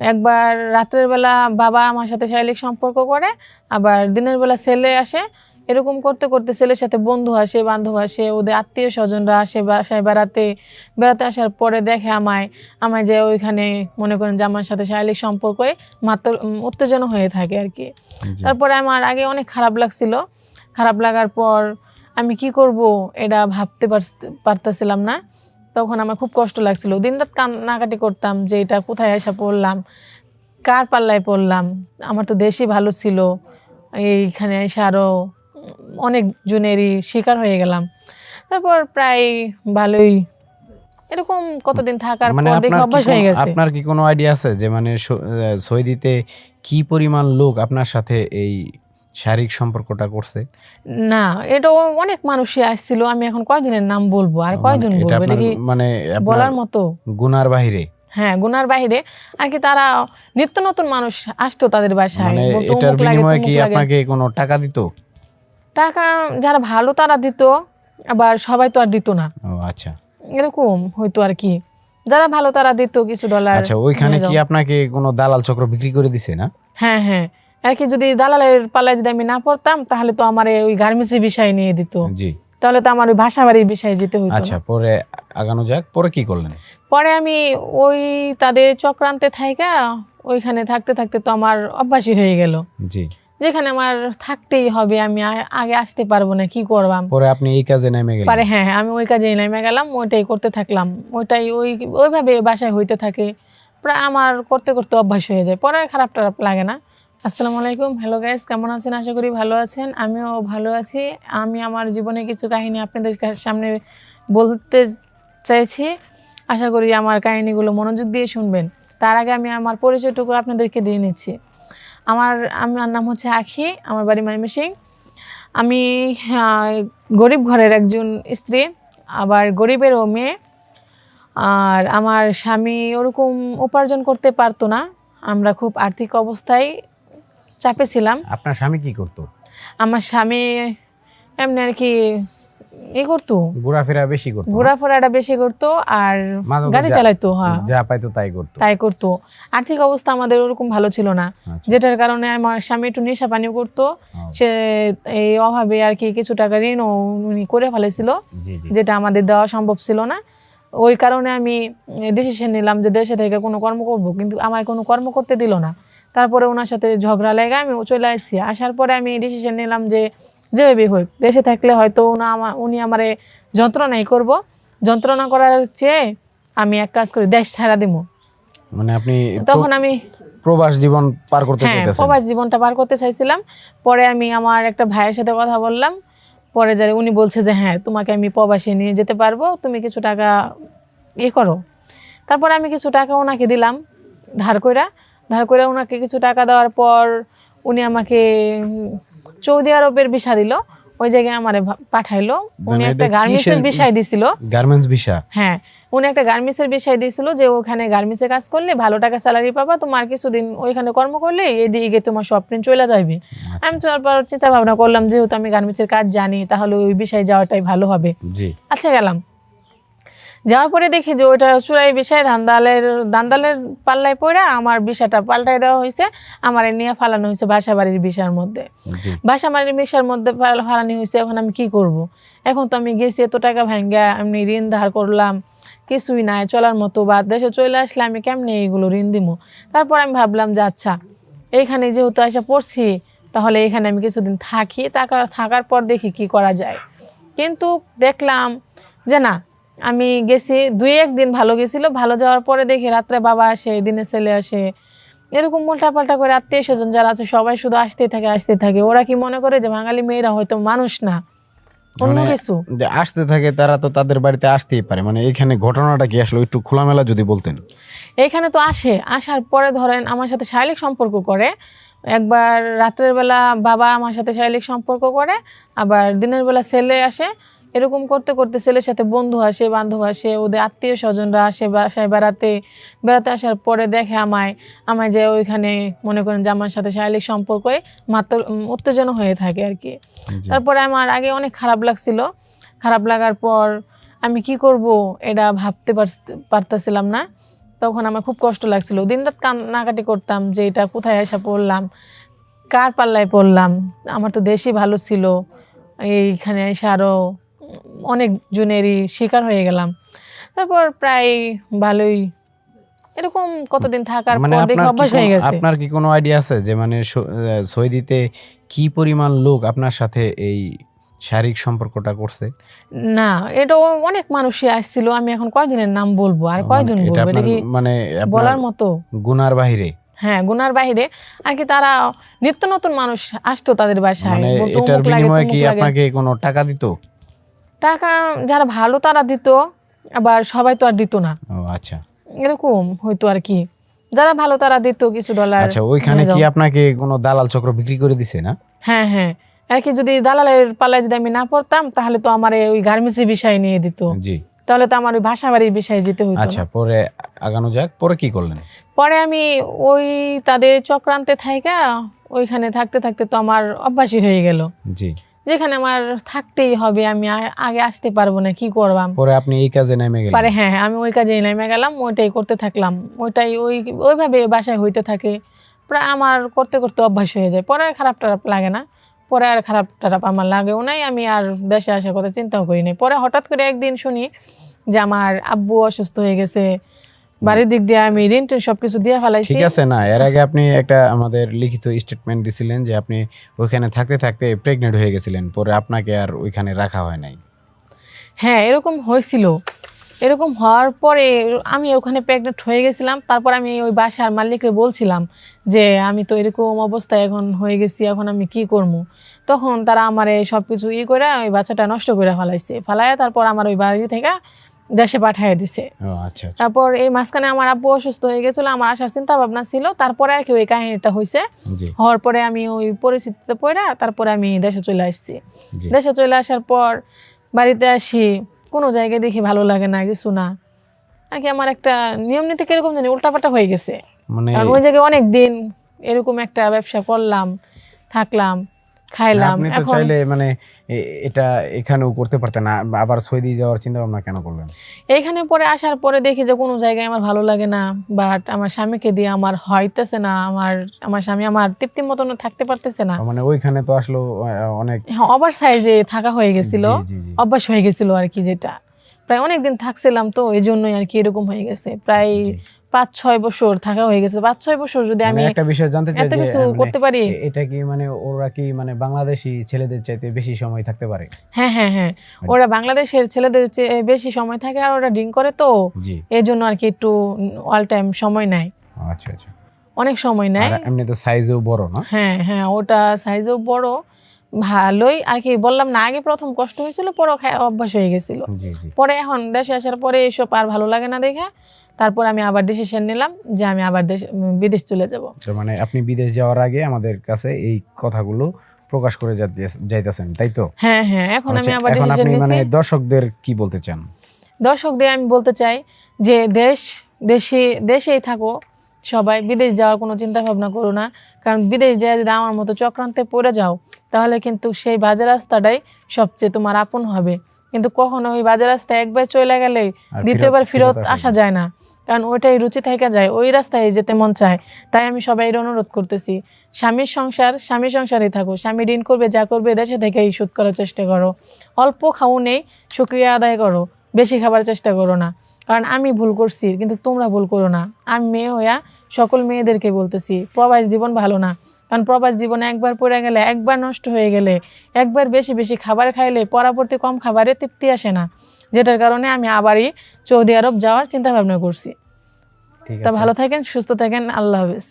একবার রাত্রের বেলা বাবা আমার সাথে শারীরিক সম্পর্ক করে আবার দিনের বেলা ছেলে আসে। এরকম করতে করতে ছেলের সাথে বন্ধু আসে বান্ধব আসে ওদের আত্মীয় স্বজনরা আসে বাসায় বেড়াতে। বেড়াতে আসার পরে দেখে আমায় আমায় যে ওইখানে মনে করেন যে আমার সাথে শারীরিক সম্পর্কে মাত্র উত্তেজনা হয়ে থাকে আর কি। তারপরে আমার আগে অনেক খারাপ লাগছিল। খারাপ লাগার পর আমি কি করব এটা ভাবতে পারতেছিলাম না। তখন আমার খুব কষ্ট লাগছিল। দিনরাত কান্নাকাটি করতাম যে এটা কোথায় এসে পড়লাম কার পাল্লায় পড়লাম। আমার তো দেশই ভালো ছিল। এইখানে এসে আরও অনেক জনেরই শিকার হয়ে গেলাম। তারপর প্রায় ভালোই এরকম কতদিন থাকার মানে পর দেখে অভ্যাস হয়ে গেছে। আপনার কি কোনো আইডিয়া আছে যে মানে সৌদিতে কি পরিমাণ লোক আপনার সাথে এই শারীরিক সম্পর্কটা করছে? না এটা অনেক মানুষই আসছিল আমি এখন কয়জনের নাম বলব? আর মানে কয়জন বলব? এটা কি মানে বলার মতো? গুনার বাহিরে? হ্যাঁ গুনার বাইরে আর কি তারা নিত্য নতুন মানুষ আসতো তাদের বাসায়। মানে এটার বিনিময়ে কি আপনাকে কোনো টাকা দিত? টাকা যারা ভালো তারা দিত আবার সবাই তো আর দিত না। ও আচ্ছা। এরকম হয়তো আর কি। যারা ভালো তারা দিত কিছু ডলার আচ্ছা ওইখানে কি আপনাকে কোনো দালাল চক্র বিক্রি করে দিছে না? হ্যাঁ হ্যাঁ। আর কি যদি দালালের পাল্লায় যদি আমি না পড়তাম তাহলে তো আমার ওই গার্মেন্টসের বিষয় নিয়ে দিত। জি। তাহলে তো আমার ওই ভাষা বাড়ির বিষয়ে যেতে হতো আচ্ছা পরে আগানো যাক পরে কি করলেন? পরে আমি ওই তাদের চক্রান্তে থাইকা ওইখানে থাকতে থাকতে তো আমার অভ্যাসই হয়ে গেল। জি। যেখানে আমার থাকতেই হবে আমি আগে আসতে পারব না কি করবাম? পরে আপনি এই কাজে নেমে গেলেন? পারে হ্যাঁ হ্যাঁ, আমি ওই কাজে নেমে গেলাম ওইটাই করতে থাকলাম। ওইটাই ওই ওইভাবে বাসায় হইতে থাকে। প্রায় আমার করতে করতে অভ্যাস হয়ে যায় পরে খারাপ টারাপ লাগে না। আসসালামু আলাইকুম। হ্যালো গাইস কেমন আছেন? আশা করি ভালো আছেন। আমিও ভালো আছি। আমি আমার জীবনে কিছু কাহিনী আপনাদের সামনে বলতে চাইছি। আশা করি আমার কাহিনীগুলো মনোযোগ দিয়ে শুনবেন। তার আগে আমি আমার পরিচয়টুকু আপনাদেরকে দিয়ে নিচ্ছি। আমার আমার নাম হচ্ছে আখি, আমার বাড়ি ময়মনসিং। আমি গরিব ঘরের একজন স্ত্রী, আবার গরিবেরও মেয়ে। আর আমার স্বামী ওরকম উপার্জন করতে পারতো না। আমরা খুব আর্থিক অবস্থায় চাপে ছিলাম। আপনার স্বামী কি করতো? আমার স্বামী এমনি আর কি করতো। ঘোরাফেরা বেশি করতো ঘোরাফেরাটা বেশি করতো আর গাড়ি চালাইতো হ্যাঁ। যা পাইতো তাই করতো। তাই করতো। আর্থিক অবস্থা আমাদের ওরকম ভালো ছিল না। আচ্ছা। যেটার কারণে আমার স্বামী একটু নেশা পানি করতো। সে এই অভাবে আর কি কিছু টাকা ঋণও উনি করে ফেলেছিল যেটা আমাদের দেওয়া সম্ভব ছিল না। ওই কারণে আমি ডিসিশন নিলাম যে দেশে থেকে কোনো কর্ম করব কিন্তু আমার কোনো কর্ম করতে দিল না। তারপরে ওনার সাথে ঝগড়া লেগে আমি চলে আসছি। আসার পরে আমি ডিসিশন নিলাম যে যেভাবে হোক দেশে থাকলে হয়তো উনি আমার উনি আমারে যন্ত্রণাই করব। যন্ত্রণা করার চেয়ে আমি এক কাজ করি দেশ ছাড়া দিব মানে আপনি তখন আমি প্রবাস জীবন পার করতে হ্যাঁ প্রবাস জীবনটা পার করতে চাইছিলাম। পরে আমি আমার একটা ভাইয়ের সাথে কথা বললাম। পরে যারা উনি বলছে যে হ্যাঁ তোমাকে আমি প্রবাসে নিয়ে যেতে পারব। তুমি কিছু টাকা ইয়ে করো। তারপরে আমি কিছু টাকা ওনাকে দিলাম ধার কইরা। ধার কইরা ওনাকে কিছু টাকা দেওয়ার পর উনি আমাকে সৌদি আরবের ভিসা দিল। ওই জায়গায় আমার পাঠাইলো। উনি মানে একটা গার্মেন্টসের বিষয় দিছিল। Garments visa? হ্যাঁ উনি একটা গার্মেন্টসের বিষয় দিয়েছিল যে ওখানে গার্মেন্টসে কাজ করলে ভালো টাকা স্যালারি পাবা তোমার কিছুদিন ওইখানে কর্ম করলে এদিকে তোমার স্বপ্ন চলে যাবে আচ্ছা। আমি তারপর চিন্তা ভাবনা করলাম যেহেতু আমি গার্মেন্টসের কাজ জানি তাহলে ওই বিষয়ে যাওয়াটাই ভালো হবে। জি। আচ্ছা গেলাম। যাওয়ার পরে দেখি যে ওইটা চূড়াই বিষয় ধান্দালের দান্দালের পাল্লায় পড়ে আমার বিষয়টা পাল্টাই দেওয়া হয়েছে আমার নিয়ে ফালানো হয়েছে বাসা বাড়ির বিষয়ের মধ্যে। বাসা বাড়ির বিষয়ের মধ্যে ফালানি হয়েছে এখন আমি কি করব। এখন তো আমি গেছি এত টাকা ভাঙ্গা আমি ঋণ ধার করলাম কিছুই নাই চলার মতো বা দেশে চলে আসলে আমি কেমনি এইগুলো ঋণ দিব তারপর আমি ভাবলাম যে আচ্ছা এইখানে যেহেতু এসে পড়ছি তাহলে এখানে আমি কিছুদিন থাকি থাকার থাকার পর দেখি কি করা যায়। কিন্তু দেখলাম যে না আমি গেছি দুই একদিন ভালো গেছিল। ভালো যাওয়ার পরে দেখি রাত্রে বাবা আসে দিনে ছেলে আসে। এরকম উল্টাপাল্টা করে আত্মীয় স্বজন যারা আছে সবাই শুধু আসতেই থাকে আসতেই থাকে। ওরা কি মনে করে যে বাঙালি মেয়েরা হয়তো মানুষ না? অন্য মানে কিছু। যে আসতে থাকে তারা তো তাদের বাড়িতে আসতেই পারে। মানে এখানে ঘটনাটা কি আসলে একটু খোলামেলা যদি বলতেন? এখানে তো আসে। আসার পরে ধরেন আমার সাথে শারীরিক সম্পর্ক করে। একবার রাত্রের বেলা বাবা আমার সাথে শারীরিক সম্পর্ক করে আবার দিনের বেলা ছেলে আসে। এরকম করতে করতে ছেলের সাথে বন্ধু আসে বান্ধব আসে ওদের আত্মীয় স্বজনরা আসে বাসায় বেড়াতে। বেড়াতে আসার পরে দেখে আমায় আমায় যে ওইখানে মনে করেন যে আমার সাথে শারীরিক সম্পর্কে মাত্র উত্তেজনা হয়ে থাকে আর কি। তারপরে আমার আগে অনেক খারাপ লাগছিল। খারাপ লাগার পর আমি কি করব এটা ভাবতে পারতেছিলাম না। তখন আমার খুব কষ্ট লাগছিল। দিনরাত কান্নাকাটি করতাম যে এটা কোথায় এসে পড়লাম কার পাল্লায় পড়লাম। আমার তো দেশই ভালো ছিল। এইখানে এসে আরও অনেক জনেরই শিকার হয়ে গেলাম। তারপর প্রায় ভালোই এরকম কতদিন থাকার মানে পর দেখে অভ্যাস হয়ে গেছে। আপনার কি কোনো আইডিয়া আছে যে মানে সৌদিতে কি পরিমাণ লোক আপনার সাথে এই শারীরিক সম্পর্কটা করছে? না এটা অনেক মানুষই আসছিল আমি এখন কয়জনের নাম বলব? আর কয়জন মানে বলব? এটা আপনার কি মানে বলার মতো। গুনার বাহিরে? হ্যাঁ গুনার বাহিরে। আর কি তারা নিত্য নতুন মানুষ আসতো তাদের বাসায়। মানে এটার বিনিময়ে কি আপনাকে কোনো টাকা দিত? টাকা যারা ভালো তারা দিত আবার সবাই তো আর দিত না। ও আচ্ছা। এরকম হয়তো আর কি। যারা ভালো তারা দিত কিছু ডলার আচ্ছা ওইখানে কি আপনাকে কোনো দালাল চক্র বিক্রি করে দিছে না? হ্যাঁ হ্যাঁ। আর কি যদি দালালের পাল্লায় যদি আমি না পড়তাম তাহলে তো আমার ওই গার্মেন্টসের বিষয় নিয়ে দিত। জি। তাহলে তো আমার ওই ভাষা বাড়ির বিষয়ে যেতে হতো আচ্ছা পরে আগানো যাক পরে কি করলেন? পরে আমি ওই তাদের চক্রান্তে থাইকা ওইখানে থাকতে থাকতে তো আমার অভ্যাসই হয়ে গেল। জি। যেখানে আমার থাকতেই হবে আমি আগে আসতে পারব না কি করবাম? পরে আপনি এই কাজে নেমে গেলেন। পারে হ্যাঁ হ্যাঁ আমি ওই কাজে নেমে গেলাম ওইটাই করতে থাকলাম। ওইটাই ওই ওইভাবে বাসায় হইতে থাকে। প্রায় আমার করতে করতে অভ্যাস হয়ে যায়। পরে আর খারাপ টারাপ লাগে না। পরে আর খারাপ টারাপ আমার লাগেও নাই আমি আর দেশে আসার কথা চিন্তাও করি নাই। পরে হঠাৎ করে একদিন শুনি যে আমার আব্বু অসুস্থ হয়ে গেছে বাড়ির দিক দিয়ে আমি সবকিছু দিয়ে ফেলাইছি। ঠিক আছে না এর আগে আপনি একটা আমাদের লিখিত স্টেটমেন্ট দিছিলেন যে আপনি ওইখানে থাকতে থাকতে প্রেগনেন্ট হয়ে গেছিলেন পরে আপনাকে আর ওইখানে রাখা হয় নাই। হ্যাঁ এরকম হয়েছিল। এরকম হওয়ার পরে আমি ওখানে প্রেগনেন্ট হয়ে গেছিলাম তারপর আমি ওই বাসার মালিককে বলছিলাম যে আমি তো এরকম অবস্থায় এখন হয়ে গেছি এখন আমি কি করব? তখন তারা আমার এই সব কিছু ই করে ওই বাচ্চাটা নষ্ট করে ফেলাইছে। ফেলাইয়া তারপর আমার ওই বাড়ি থেকে দেশে পাঠিয়ে দিছে। আচ্ছা আচ্ছা। তারপর এই মাঝখানে আমার আব্বু অসুস্থ হয়ে গেছিল আমার আসার চিন্তা ভাবনা ছিল। তারপরে আর কি ওই কাহিনীটা হয়েছে হওয়ার পরে আমি ওই পরিস্থিতিতে পড়ে তারপরে আমি দেশে চলে আসছি। দেশে চলে আসার পর বাড়িতে আসি কোনো জায়গায় দেখি ভালো লাগে না কিছু না। নাকি আমার একটা নিয়ম নীতি কীরকম জানি উল্টাপাল্টা হয়ে গেছে। মানে ওই জায়গায় অনেক দিন এরকম একটা ব্যবসা করলাম থাকলাম। খাইলাম। আপনি তো চাইলে মানে এটা এখানেও করতে পারতেন না। আবার সৌদি যাওয়ার চিন্তা ভাবনা কেন করলেন? এইখানে পরে আসার পরে দেখি যে কোনো জায়গায় আমার ভালো লাগে না। বাট আমার স্বামীকে দিয়ে আমার হইতেছে না। আমার আমার স্বামী আমার তৃপ্তির মতন থাকতে পারতেছে না। মানে ওইখানে তো আসলো অনেক হ্যাঁ ওভার সাইজে থাকা হয়ে গেছিল। অভ্যাস হয়ে গেছিল আর কি যেটা। প্রায় অনেক দিন থাকছিলাম তো এই জন্যই আর কি এরকম হয়ে গেছে। প্রায়। পাঁচ ছয় বছর থাকা হয়ে গেছে। পাঁচ ছয় বছর যদি মানে আমি একটা বিষয় জানতে চাই কিছু মানে করতে পারি। এটা কি মানে ওরা কি মানে বাংলাদেশি ছেলেদের চাইতে বেশি সময় থাকতে পারে? হ্যাঁ হ্যাঁ হ্যাঁ। মানে ওরা বাংলাদেশের ছেলেদের চেয়ে বেশি সময় থাকে আর ওরা ড্রিঙ্ক করে তো। এই জন্য আর কি একটু অল টাইম সময় নেয়। আচ্ছা আচ্ছা। অনেক সময় নেয়। আর এমনি তো সাইজও বড় না? হ্যাঁ হ্যাঁ ওটা সাইজও বড় ভালোই। আর কি বললাম না আগে প্রথম কষ্ট হয়েছিল পরে খায় অভ্যাস হয়ে গেছিল। পরে এখন দেশে আসার পরে এসব আর ভালো লাগে না দেখে। তারপর আমি আবার ডিসিশন নিলাম যে আমি আবার দেশ বিদেশ চলে যাব। মানে আপনি বিদেশ যাওয়ার আগে আমাদের কাছে এই কথাগুলো প্রকাশ করে যাইতেছেন তাই তো? হ্যাঁ হ্যাঁ এখন আমি আচ্ছা, আবার এখন ডিসিশন আপনি মানে দর্শকদের কি বলতে চান? দর্শকদের আমি বলতে চাই যে দেশ দেশে দেশেই থাকো সবাই বিদেশ যাওয়ার কোনো চিন্তা ভাবনা করো না। কারণ বিদেশ যায় যদি আমার মতো চক্রান্তে পড়ে যাও তাহলে কিন্তু সেই বাজে রাস্তাটাই সবচেয়ে তোমার আপন হবে। কিন্তু কখনো ওই বাজে রাস্তায় একবার চলে গেলে দ্বিতীয়বার ফেরত- আসা যায় না। কারণ ওইটাই রুচি থেকে যায়, ওই রাস্তায় যেতে মন চায়। তাই আমি সবাইয়ের অনুরোধ করতেছি, স্বামীর সংসার স্বামীর সংসারেই থাকো, স্বামী ঋণ করবে, যা করবে দেশে থেকেই শোধ করার চেষ্টা করো। অল্প খাও নেই সুক্রিয়া আদায় করো, বেশি খাবার চেষ্টা করো না। কারণ আমি ভুল করছি কিন্তু তোমরা ভুল করো না। আমি মেয়ে হইয়া সকল মেয়েদেরকে বলতেছি প্রবাস জীবন ভালো না। কারণ প্রবাস জীবনে একবার পড়ে গেলে একবার নষ্ট হয়ে গেলে একবার বেশি বেশি খাবার খাইলে পরবর্তী কম খাবারে তৃপ্তি আসে না। যেটার কারণে আমি আবারই সৌদি আরব যাওয়ার চিন্তা ভাবনা করছি তা ভালো থাকেন সুস্থ থাকেন আল্লাহ হাফিজ।